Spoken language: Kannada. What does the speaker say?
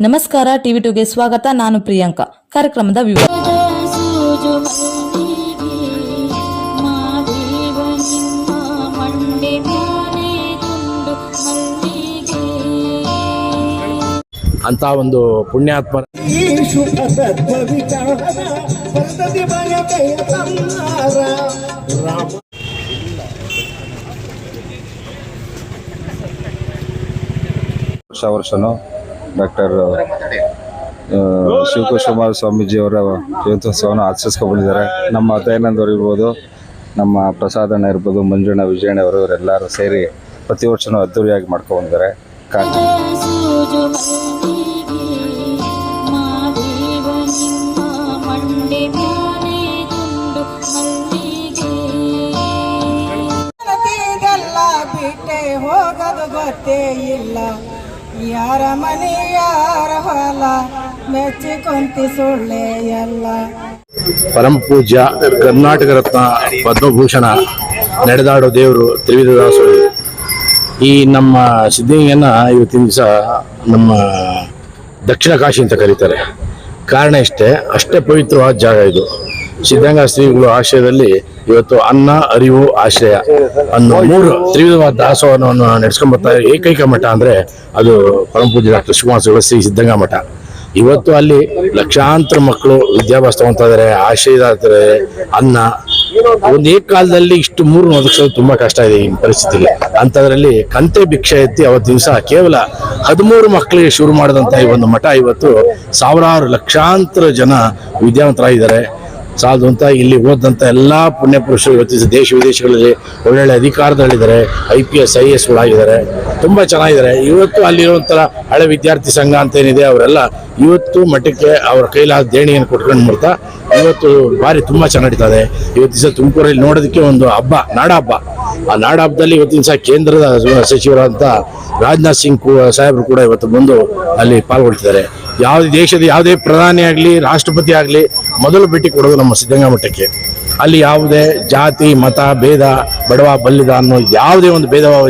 ನಮಸ್ಕಾರ ಟಿವಿ ಟುಗೆ ಸ್ವಾಗತ. ನಾನು ಪ್ರಿಯಾಂಕಾ. ಕಾರ್ಯಕ್ರಮದ ವಿವರ. ಅಂತ ಒಂದು ಪುಣ್ಯಾತ್ಮ. ವರ್ಷ ವರ್ಷನೂ ಡಾಕ್ಟರ್ ಶಿವಕುಮಾರ ಸ್ವಾಮೀಜಿಯವರ ಜಯಂತ್ಯೋತ್ಸವವನ್ನು ಆಚರಿಸ್ಕೊಂಡು ಬಂದಿದ್ದಾರೆ ನಮ್ಮ ದಯಾನಂದವರು ಇರ್ಬೋದು ನಮ್ಮ ಪ್ರಸಾದಣ್ಣ ಇರ್ಬೋದು, ಮಂಜುಣ್ಣ, ವಿಜಯಣ್ಣ ಅವರು ಇವರೆಲ್ಲರೂ ಸೇರಿ ಪ್ರತಿ ವರ್ಷನೂ ಅದ್ದೂರಿಯಾಗಿ ಮಾಡ್ಕೊಂಡಿದ್ದಾರೆ ಕಾಂತಿ ಇಲ್ಲ. ಯಾರ ಮನೆ ಯಾರ ಹೊಲ ಮೆಚ್ಚಿಕೊಂತಿ ಸುಳ್ಳೆ ಎಲ್ಲ. ಪರಮ ಪೂಜ್ಯ ಕರ್ನಾಟಕ ರತ್ನ ಪದ್ಮಭೂಷಣ ನಡೆದಾಡೋ ದೇವರು ತ್ರಿವಿಧದಾಸರು. ಈ ನಮ್ಮ ಸಿದ್ಧಗಂಗೆಯನ್ನ ಇವತ್ತಿನ ದಿವಸ ನಮ್ಮ ದಕ್ಷಿಣ ಕಾಶಿ ಅಂತ ಕರೀತಾರೆ. ಕಾರಣ ಇಷ್ಟೇ, ಅಷ್ಟೇ ಪವಿತ್ರವಾದ ಜಾಗ ಇದು. ಸಿದ್ಧಗಂಗಾ ಶ್ರೀಗಳು ಆಶ್ರಯದಲ್ಲಿ ಇವತ್ತು ಅನ್ನ, ಅರಿವು, ಆಶ್ರಯ ಅನ್ನೋ ಮೂರು ತ್ರಿವಿಧವಾದ ದಾಸೋಹವನ್ನು ನಡೆಸ್ಕೊಂಡ್ ಬರ್ತಾ ಏಕೈಕ ಮಠ ಅಂದ್ರೆ ಅದು ಪರಮ ಡಾಕ್ಟರ್ ಶಿವಕುಮಾರ ಶ್ರೀ ಸಿದ್ಧಗಂಗಾ ಮಠ. ಇವತ್ತು ಅಲ್ಲಿ ಲಕ್ಷಾಂತರ ಮಕ್ಕಳು ವಿದ್ಯಾಭ್ಯಾಸ ತಗೊಂತಾ ಇದಾರೆ ಆಶ್ರಯದಾಗ್ತಾರೆ ಅನ್ನ. ಒಂದು ಏಕಕಾಲದಲ್ಲಿ ಇಷ್ಟು ಮೂರು ಒದಗಿಸೋದು ತುಂಬಾ ಕಷ್ಟ ಇದೆ ಈ ಪರಿಸ್ಥಿತಿಯಲ್ಲಿ ಅಂತದ್ರಲ್ಲಿ ಕಂತೆ ಭಿಕ್ಷೆ ಎತ್ತಿ ಅವತ್ತು ದಿವಸ ಕೇವಲ ಹದಿಮೂರು ಮಕ್ಕಳಿಗೆ ಶುರು ಮಾಡಿದಂತ ಈ ಒಂದು ಮಠ ಇವತ್ತು ಸಾವಿರಾರು ಲಕ್ಷಾಂತರ ಜನ ವಿದ್ಯಾವಂತರಾಗಿದ್ದಾರೆ. ಸಾಲದು ಅಂತ ಇಲ್ಲಿ ಹೋದಂಥ ಎಲ್ಲ ಪುಣ್ಯ ಪುರುಷರು ದೇಶ ವಿದೇಶಗಳಲ್ಲಿ ಒಳ್ಳೊಳ್ಳೆ ಅಧಿಕಾರದಲ್ಲಿದ್ದಾರೆ. ಐ ಪಿ ಎಸ್ ಐ ಎಸ್ಗಳಾಗಿದ್ದಾರೆ ತುಂಬ ಚೆನ್ನಾಗಿದ್ದಾರೆ. ಇವತ್ತು ಅಲ್ಲಿರುವಂಥ ಹಳೆ ವಿದ್ಯಾರ್ಥಿ ಸಂಘ ಅಂತ ಏನಿದೆ, ಅವರೆಲ್ಲ ಇವತ್ತು ಮಠಕ್ಕೆ ಅವರ ಕೈಲಾದ ದೇಣಿಯನ್ನು ಕೊಟ್ಕೊಂಡು ಮಾಡ್ತಾ ಇವತ್ತು ಭಾರಿ ತುಂಬ ಚೆನ್ನಾಗಿ ನಡೀತಾ ಇದೆ. ಇವತ್ತು ದಿವಸ ತುಮಕೂರಲ್ಲಿ ನೋಡೋದಕ್ಕೆ ಒಂದು ಹಬ್ಬ ನಾಡ ಹಬ್ಬ ಆ ನಾಡ ಹಬ್ಬದಲ್ಲಿ ಇವತ್ತಿನ ಸಹ ಕೇಂದ್ರದ ಸಚಿವರಾದಂಥ ರಾಜನಾಥ್ ಸಿಂಗ್ ಸಾಹೇಬರು ಕೂಡ ಇವತ್ತು ಬಂದು ಅಲ್ಲಿ ಪಾಲ್ಗೊಳ್ತಿದ್ದಾರೆ. ಯಾವುದೇ ದೇಶದ ಯಾವುದೇ ಪ್ರಧಾನಿ ಆಗಲಿ, ರಾಷ್ಟ್ರಪತಿ ಆಗಲಿ, ಮೊದಲು ಭೇಟಿ ಕೊಡೋದು ನಮ್ಮ ಸಿದ್ಧಗಂಗಾ ಮಠಕ್ಕೆ. ಅಲ್ಲಿ ಯಾವುದೇ ಜಾತಿ, ಮತ, ಭೇದ, ಬಡವ, ಬಲ್ಲಿದ ಅನ್ನೋ ಯಾವುದೇ ಒಂದು ಭೇದ ಭಾವ